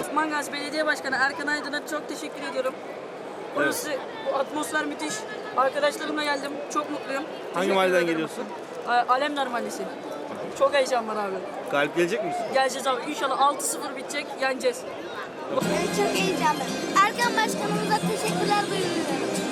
Osman Gazi Belediye Başkanı Erkan Aydın'a çok teşekkür ediyorum. Burası, bu atmosfer müthiş. Arkadaşlarımla geldim. Çok mutluyum. Hangi Teşekkür mahalleden ederim. geliyorsun? A- Alemdar Mahallesi. Çok heyecan var abi. Galip gelecek misin? Geleceğiz abi. İnşallah 6-0 bitecek. Yeneceğiz. Evet, çok heyecanlıyım. Erkan Başkanımıza teşekkürler duyuruyorum.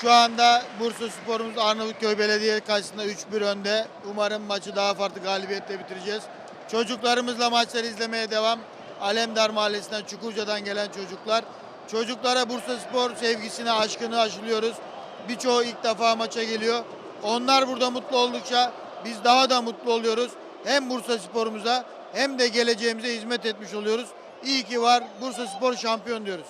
Şu anda Bursa Spor'umuz Arnavutköy Belediye karşısında 3-1 önde. Umarım maçı daha farklı galibiyetle bitireceğiz. Çocuklarımızla maçları izlemeye devam. Alemdar Mahallesi'nden, Çukurca'dan gelen çocuklar. Çocuklara Bursa Spor sevgisini, aşkını aşılıyoruz. Birçoğu ilk defa maça geliyor. Onlar burada mutlu oldukça biz daha da mutlu oluyoruz. Hem Bursa Spor'umuza hem de geleceğimize hizmet etmiş oluyoruz. İyi ki var Bursa Spor şampiyon diyoruz.